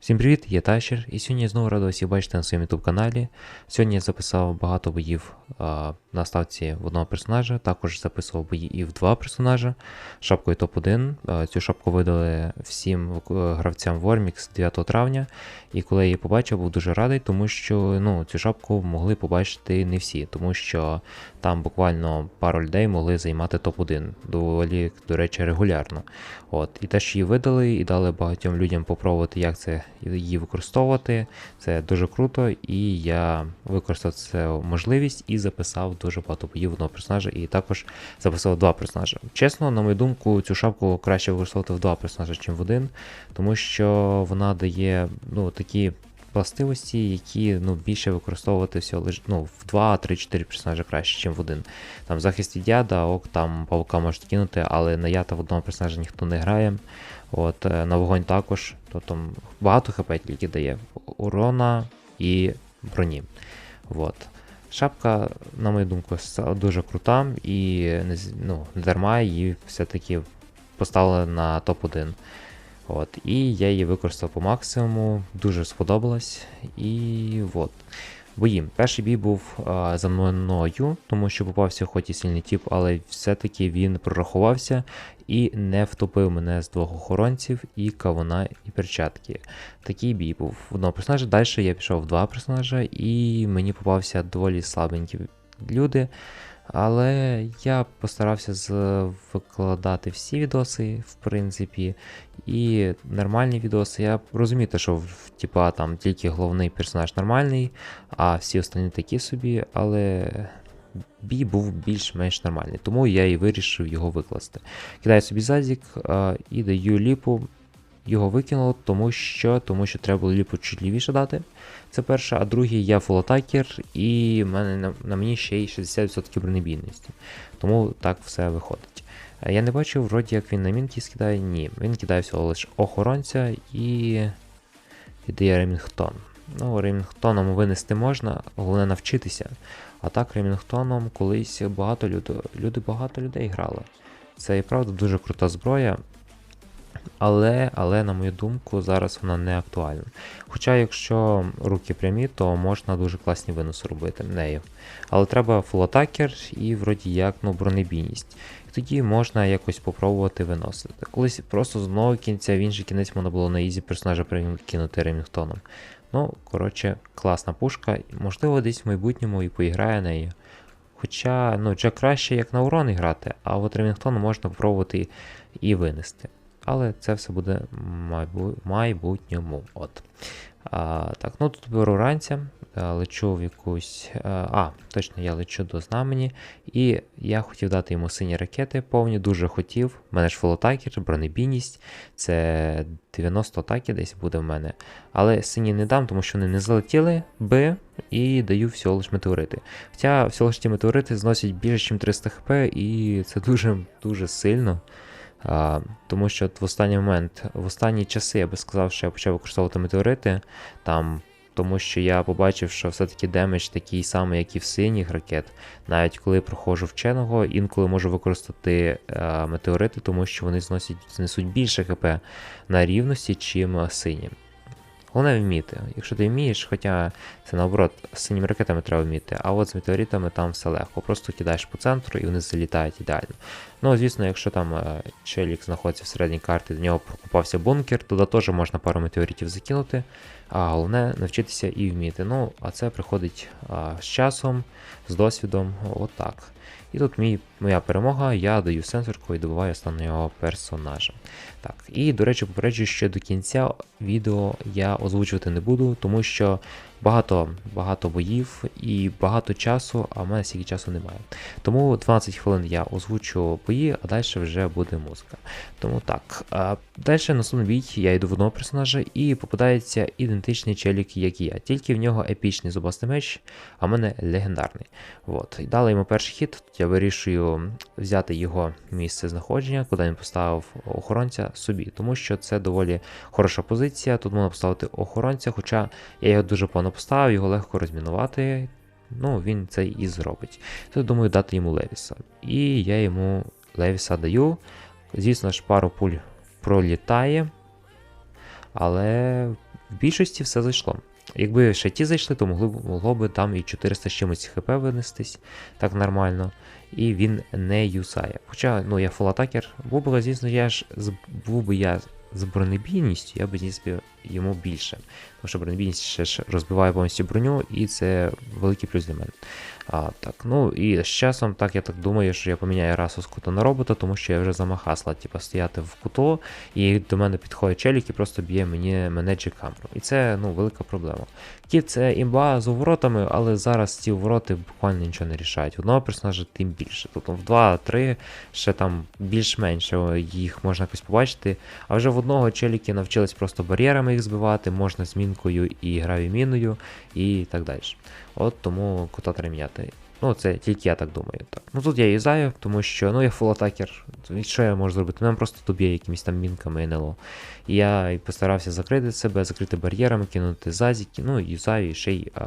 Всім привіт, я Тащер, і сьогодні я знову радий всіх бачити на своєму YouTube каналі. Сьогодні я записав багато боїв а, на ставці в одного персонажа, також записував бої і в два персонажа шапкою топ-1. А, Цю шапку видали всім е, гравцям Вормікс 9 травня. І коли я її побачив, був дуже радий, тому що ну, цю шапку могли побачити не всі, тому що там буквально пару людей могли займати топ-1, доволі, до речі, регулярно. От. І що її видали, і дали багатьом людям попробувати, як це її використовувати. Це дуже круто, і я використав цю можливість і записав дуже багато боїв одного персонажа, і також записав два персонажа. Чесно, на мою думку, цю шапку краще використовувати в два персонажа, ніж в один, тому що вона дає ну, такі. Властивості, які ну, більше використовувати всього лиш ну, в 2, 3, 4 персонажа краще, ніж в один. Там захист від яда, ок, там павука можуть кинути, але на ята в одного персонажа ніхто не грає. От, е, На вогонь також, то там багато хп тільки дає урона і броні. От. Шапка, на мою думку, дуже крута і ну, не дарма її все-таки поставили на топ-1. От, і я її використав по максимуму, дуже сподобалось. І от. Бої. Перший бій був а, за мною, тому що попався хоч і сильний тіп, але все-таки він прорахувався і не втопив мене з двох охоронців, і кавуна, і перчатки. Такий бій був в одного персонажа. Далі я пішов в два персонажа, і мені попався доволі слабенькі люди. Але я постарався викладати всі відоси, в принципі, і нормальні відоси. Я розумію, що типа там тільки головний персонаж нормальний, а всі останні такі собі, але бій був більш-менш нормальний, тому я і вирішив його викласти. Кидаю собі зазік і даю ліпу. Його викинуло, тому що тому що треба було ліпу чуть лівіше дати. Це перше, а другий я фулатакер, і в мене на, на мені ще й 60% бронебійності. Тому так все виходить. Е, Я не бачив, вроді як він на мінки скидає. Ні, він кидає всього лише охоронця і віддає Ремінгтон. Ну, Ремінгтоном винести можна, головне навчитися. А так Ремінгтоном колись багато людей, люди багато людей грали. Це і правда дуже крута зброя. Але, але, на мою думку, зараз вона не актуальна. Хоча, якщо руки прямі, то можна дуже класні винуси робити нею. Але треба фулатакер і вроді як ну, бронебійність. І тоді можна якось попробувати виносити. Колись просто з одного кінця в інший кінець можна було на ізі персонажа кинути Ремінгтоном. Ну, коротше, класна пушка. Можливо, десь в майбутньому і поіграє нею. Хоча, ну, вже краще як на урон грати, а от Ремінгтон можна попробувати і винести. Але це все буде майбу... майбутньому. От. А, так, ну тут беру ранця, лечу в якусь. А, а, точно, я лечу до знамені. І я хотів дати йому сині ракети повні, дуже хотів. У мене ж фолотакер, бронебійність. Це 90 атаки десь буде в мене. Але сині не дам, тому що вони не залетіли би і даю всього лиш метеорити. Хоча всього лиш ті метеорити зносять більше, ніж 300 хп, і це дуже дуже сильно. А, тому що в останній момент, в останні часи я би сказав, що я почав використовувати метеорити, там, тому що я побачив, що все-таки демедж такий самий, як і в синіх ракет. Навіть коли проходжу вченого, інколи можу використати а, метеорити, тому що вони зносять, знесуть більше хп на рівності, чим сині. Головне вміти. Якщо ти вмієш, хоча це наоборот, з синіми ракетами треба вміти, а от з метеоритами там все легко. Просто кидаєш по центру і вони залітають ідеально. Ну, звісно, якщо там челік знаходиться в середній карті, до нього прокопався бункер, туди теж можна пару метеоритів закинути. А головне навчитися і вміти. Ну, а це приходить а, з часом, з досвідом, отак. І тут мій, моя перемога, я даю сенсорку і добиваю останнього персонажа. Так, і до речі, попереджую, що до кінця відео я озвучувати не буду, тому що багато багато боїв і багато часу, а в мене стільки часу немає. Тому 12 хвилин я озвучу бої, а далі вже буде музика. Тому так. Далі наступний бій я йду в одного персонажа і попадається ідентичний челік, як і я. Тільки в нього епічний зубастий меч, а в мене легендарний. От. І дали йому перший хід. Я вирішую взяти його місце знаходження, куди він поставив охоронця собі, тому що це доволі хороша позиція. Тут можна поставити охоронця, хоча я його дуже погано поставив, його легко розмінувати. Ну, він це і зробить. Тут думаю дати йому Левіса. І я йому Левіса даю. Звісно ж, пару пуль пролітає, але в більшості все зайшло. Якби ще ті зайшли, то могли, б- могло би там і 400 з чимось хп винестись так нормально. І він не юсає. Хоча, ну, я фулатакер, був би, звісно, я ж був би я з бронебійністю, я б зніс би йому більше. Тому що бронебійність ще ж розбиває повністю броню, і це великий плюс для мене. А, так, ну і з часом, так я так думаю, що я поміняю расу з кута на робота, тому що я вже замахасла, типу, стояти в куту, і до мене підходить челік і просто б'є мені мене камеру. І це ну, велика проблема. Кіт це імба з уворотами, але зараз ці увороти буквально нічого не рішають. Одного персонажа тим більше. Тобто в 2-3 ще там більш-менше їх можна якось побачити. А вже в одного челіки навчились просто бар'єрами їх збивати, можна з мінкою і гравіміною, і так далі. От тому кота треба міняти. Ну, це тільки я так думаю. Так. Ну тут я юзаю, тому що ну я фулатакер. Що я можу зробити? Мене просто доб'є якимись там мінками НЛО. І я і постарався закрити себе, закрити бар'єрами, кинути зазіки, ну юзаю і ще й, а,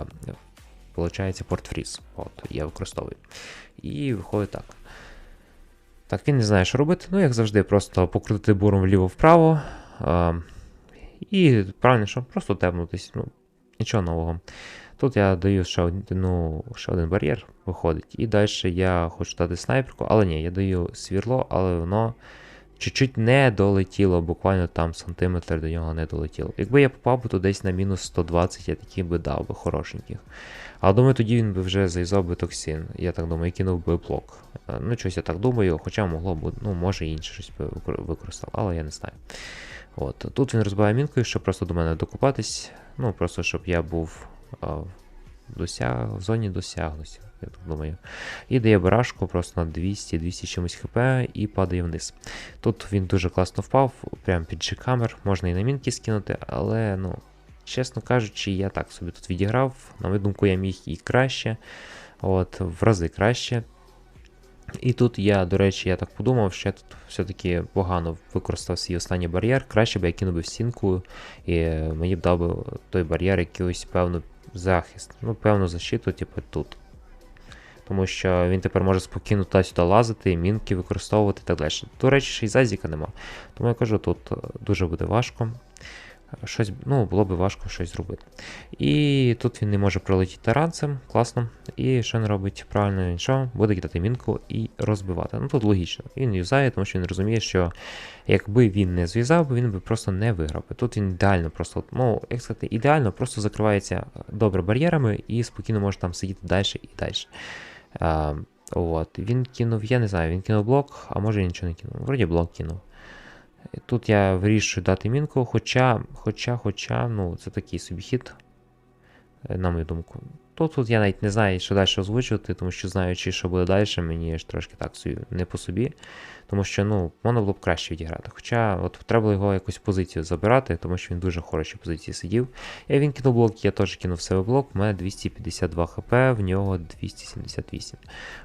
виходить, портфріз. От, я використовую. І виходить так. Так, він не знає, що робити. Ну, як завжди, просто покрутити буром вліво-вправо. І правильно, що просто тепнутись. Ну, нічого нового. Тут я даю ще один, ну, ще один бар'єр, виходить. І далі я хочу дати снайперку, але ні, я даю свірло, але воно чуть-чуть не долетіло, буквально там сантиметр до нього не долетіло. Якби я попав би то десь на мінус 120, я такі би дав би хорошеньких. Але думаю, тоді він би вже заїзав би токсин. Я так думаю, і кинув би блок. Е, Ну, щось я так думаю, хоча могло б, ну, може інше щось би використав, але я не знаю. От. Тут він розбиває мінкою, щоб просто до мене докупатись. Ну, просто щоб я був а, досяг... в зоні досягності, я так думаю. І дає барашку просто на 200-200 чимось хп і падає вниз. Тут він дуже класно впав, прямо під G-камер, можна і на мінки скинути, але, ну, чесно кажучи, я так собі тут відіграв. На мою думку, я міг і краще, от, в рази краще. І тут я, до речі, я так подумав, що я тут все-таки погано використав свій останній бар'єр. Краще б я кинув би стінку, і мені б дав би той бар'єр якийсь певну захист, ну, певну защиту, типу тут. Тому що він тепер може спокійно туди-сюди лазити, мінки використовувати і так далі. До речі, ще й зазіка нема. Тому я кажу, тут е, дуже буде важко. Щось, ну, було б важко щось зробити. І тут він не може пролетіти таранцем, класно. І що він робить правильно, що? Буде кидати мінку і розбивати. Ну тут логічно. Він юзає, тому що він розуміє, що якби він не зв'язав, він би просто не виграв. Тут він ідеально просто, ну, як сказати, ідеально просто закривається добре бар'єрами і спокійно може там сидіти далі і далі. А, от. Він кинув, я не знаю, він кинув блок, а може нічого не кинув. Вроді блок кинув. Тут я вирішую дати мінку, хоча, хоча, хоча, ну, це такий собі хід, е, на мою думку. Тут, тут я навіть не знаю, що далі озвучувати, тому що знаючи, що буде далі, мені ж трошки так не по собі. Тому що, ну, можна було б краще відіграти. Хоча от треба було його якусь позицію забирати, тому що він дуже в хорошій позиції сидів. Я він кинув блок, я теж кинув себе блок, у мене 252 хп, в нього 278.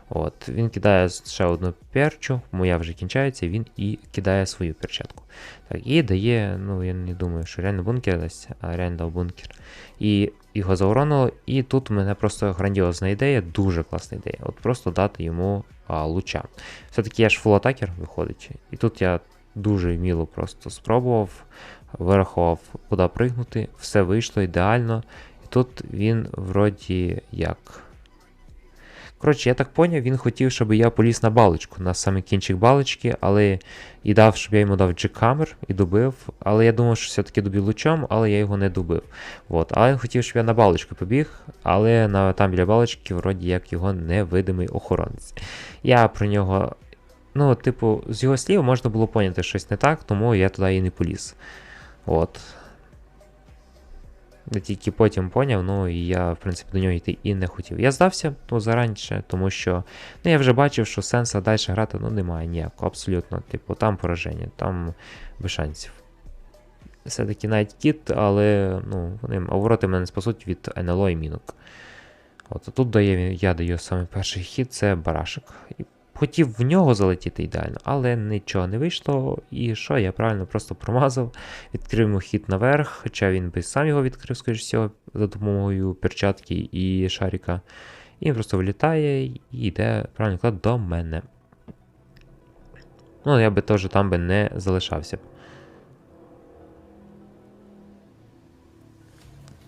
От, Він кидає ще одну перчу, моя вже кінчається, він і кидає свою перчатку. Так, І дає, ну я не думаю, що реально бункер дасть, а реально бункер. І його зауронило, і тут у мене просто грандіозна ідея, дуже класна ідея. От просто дати йому а, луча. Все-таки я ж фулатакер виходить. І тут я дуже вміло просто спробував, вирахував, куди пригнути, все вийшло ідеально. І тут він вроді як. Коротше, я так поняв, він хотів, щоб я поліз на балочку, на самий кінчик балочки, але і дав, щоб я йому дав джекамер і добив. Але я думав, що все-таки добив лучом, але я його не добив. От. Але він хотів, щоб я на балочку побіг, але на, там біля балочки, вроді як його невидимий охоронець. Я про нього, ну, типу, з його слів можна було поняти щось не так, тому я туди і не поліз. От. Тільки потім поняв, ну і я, в принципі, до нього йти і не хотів. Я здався ну, зараніше, тому що ну, я вже бачив, що сенсу далі грати ну, немає ніякого, абсолютно. Типу, там пораження, там без шансів. Все-таки навіть кіт, але ну, вони вороти мене спасуть від НЛО і мінок. От тут дає, я даю саме перший хід, це барашек. І хотів в нього залетіти ідеально, але нічого не вийшло. І що, я правильно просто промазав, відкрив йому хід наверх, хоча він би сам його відкрив, скоріш всього, за допомогою перчатки і шарика. І він просто влітає і йде, правильно казати, до мене. Ну, я би теж там би не залишався.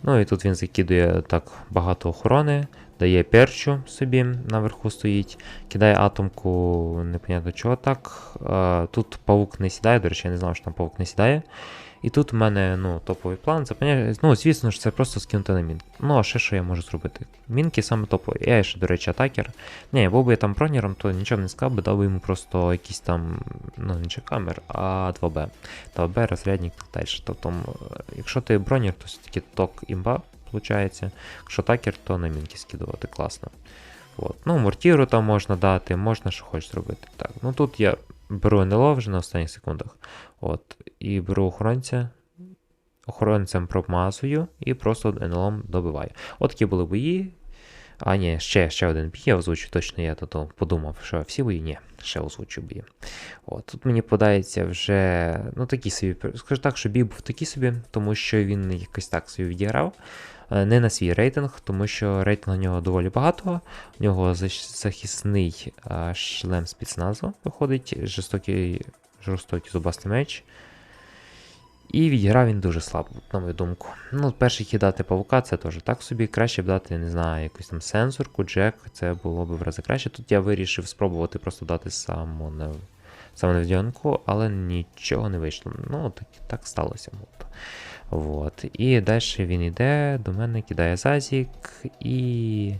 Ну і тут він закидує так багато охорони, дає перчу собі наверху стоїть, кидає атомку, непонятно чого так. Е, Тут павук не сідає, до речі, я не знав, що там павук не сідає. І тут в мене ну, топовий план. Це, ну, звісно ж, це просто скинути на мінки. Ну, а ще що я можу зробити? Мінки саме топові. Я ще, до речі, атакер. Ні, був би я там броніром, то нічого не сказав би, дав би йому просто якийсь там, ну, не чекамер, а 2Б. 2Б, розрядник так далі. Тобто, якщо ти бронір, то все-таки ток імба, виходить. Якщо атакер, то на мінки скидувати класно. От. Ну, мортіру там можна дати, можна що хочеш зробити. Так, ну тут я беру НЛО вже на останніх секундах. От, і беру охоронця. Охоронцем промазую і просто НЛОм добиваю. От такі були бої. А, ні, ще, ще один бій, я озвучу точно, я тут подумав, що всі бої, ні, ще озвучу бій. От, тут мені подається вже, ну такий собі, скажу так, що бій був такий собі, тому що він якось так собі відіграв. Е, Не на свій рейтинг, тому що рейтинг у нього доволі багато. У нього захисний шлем спецназу виходить, жорстокий, жорстокий зубастий меч. І відіграв він дуже слабо, на мою думку. Ну, перший кидати павука це теж так собі. Краще б дати, не знаю, якусь там сенсорку, джек, це було б в рази краще. Тут я вирішив спробувати просто дати самонав... самонавдянку, але нічого не вийшло. Ну, так, так сталося. От. І далі він йде, до мене кидає зазік і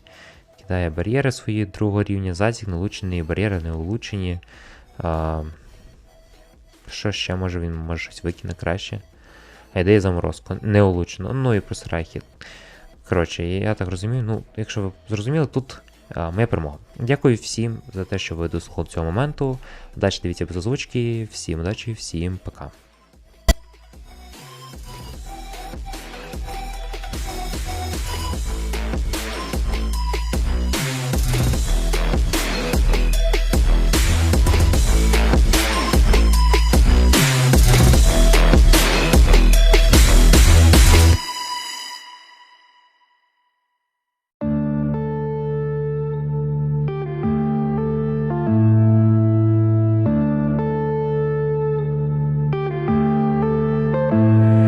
кидає бар'єри свої другого рівня. Зазік налучений, бар'єри не улучшені. А, що ще може він може щось викине краще? А ідея заморозку. Не улучшено. Ну і плюс райхіт. Коротше, я так розумію. Ну, якщо ви зрозуміли, тут моя перемога. Дякую всім за те, що ви дослухали цього моменту. Удачі дивіться без озвучки. Всім удачі, всім пока.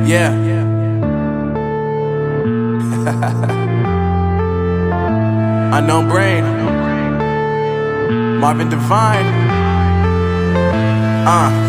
Yeah. Unknown brain. Marvin Devine. Uh,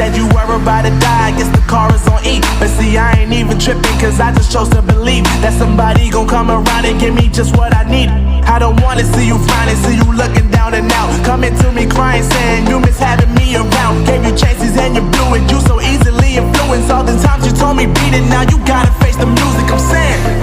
said you were about to die, I guess the car is on E. But see, I ain't even tripping, cause I just chose to believe that somebody gon' come around and give me just what I need. I don't wanna see you frowning, see you looking down and out. Coming to me crying, saying you miss having me around. Gave you chances and you blew it, you so easily influenced. All the times you told me beat it, now you gotta face the music, I'm saying.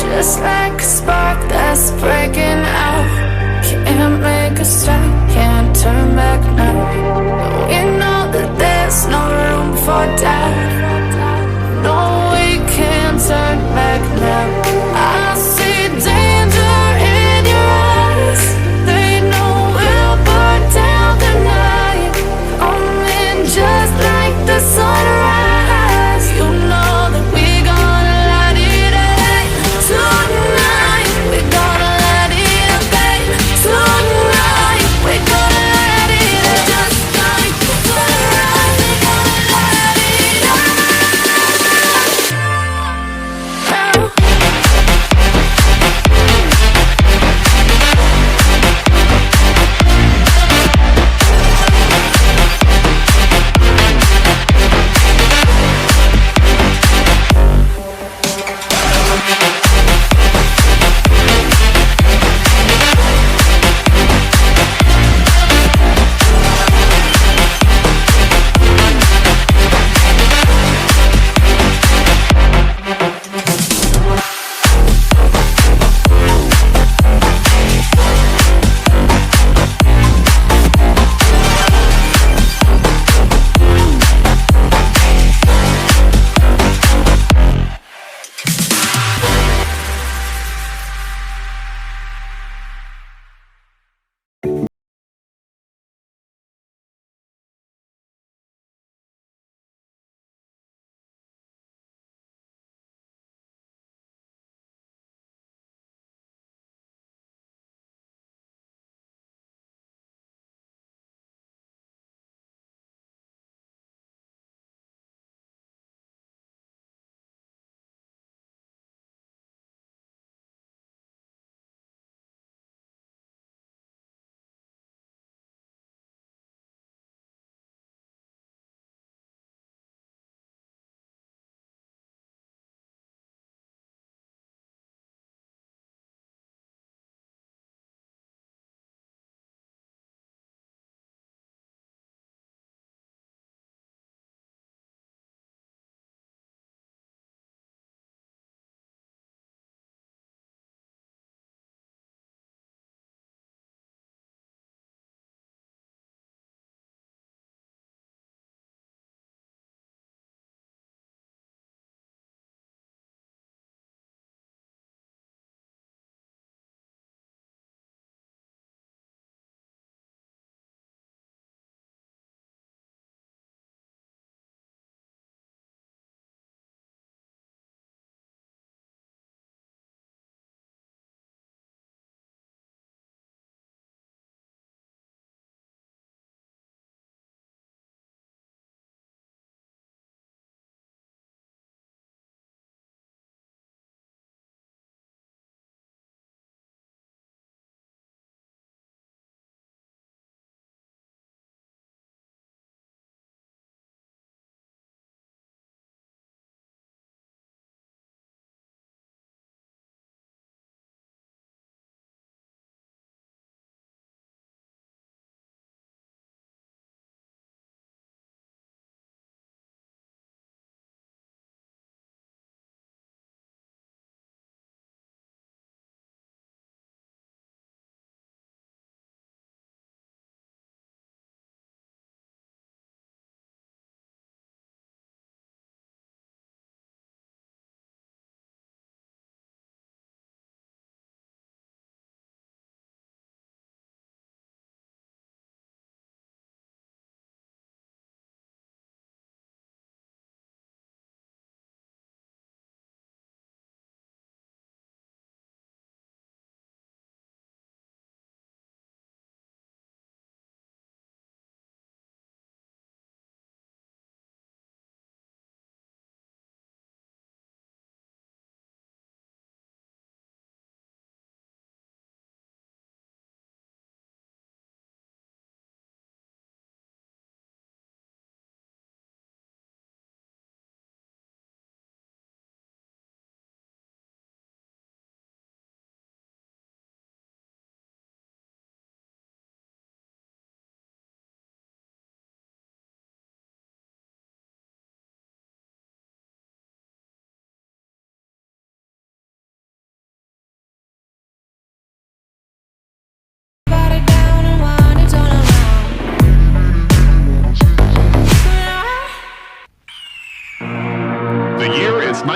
Just like a spark that's breaking out. Can't make a stop, can't turn back now.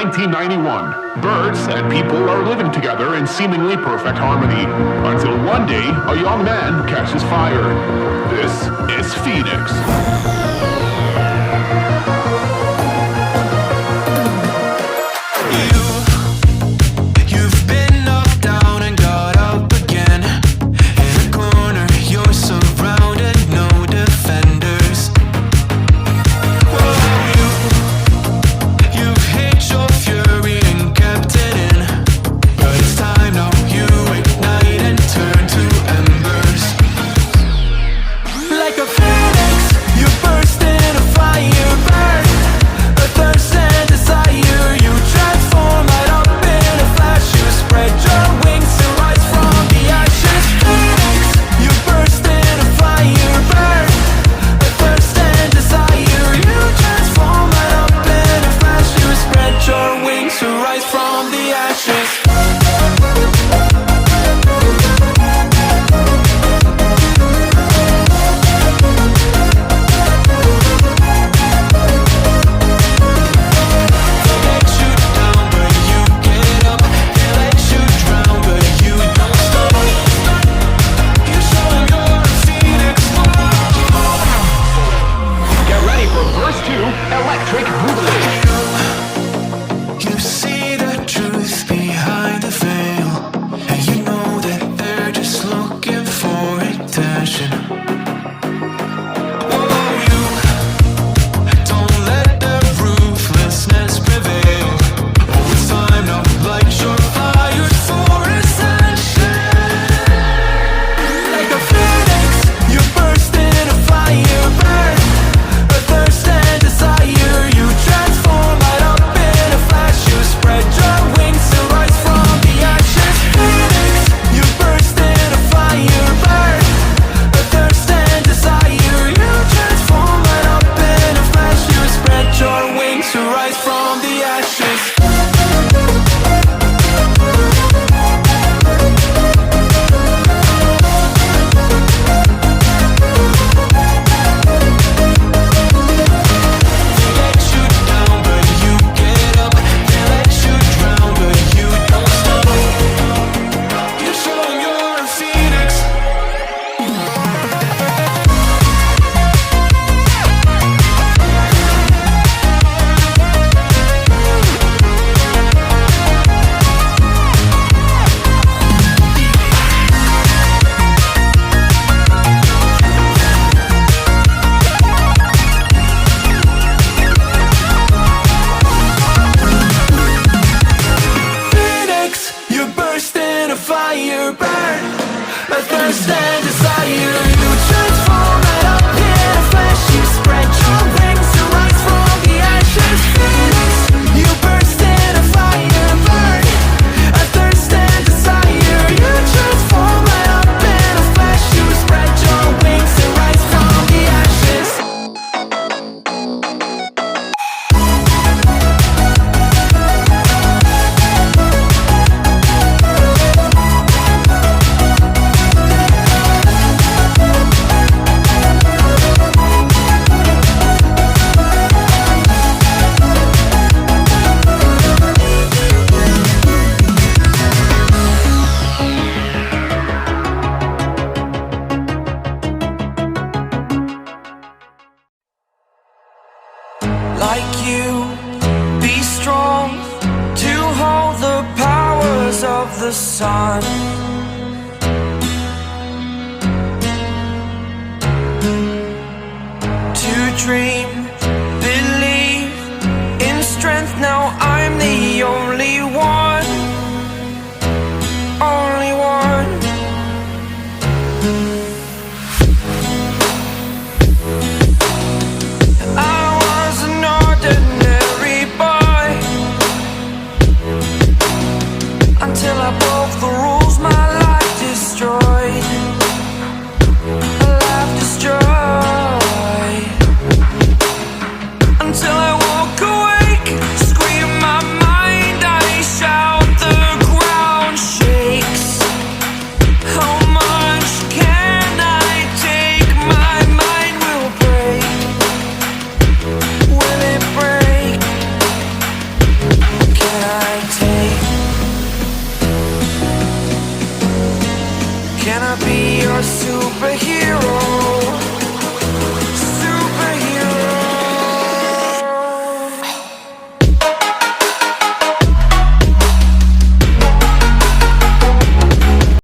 1991, birds and people are living together in seemingly perfect harmony. Until one day, a young man catches fire. This is Phoenix.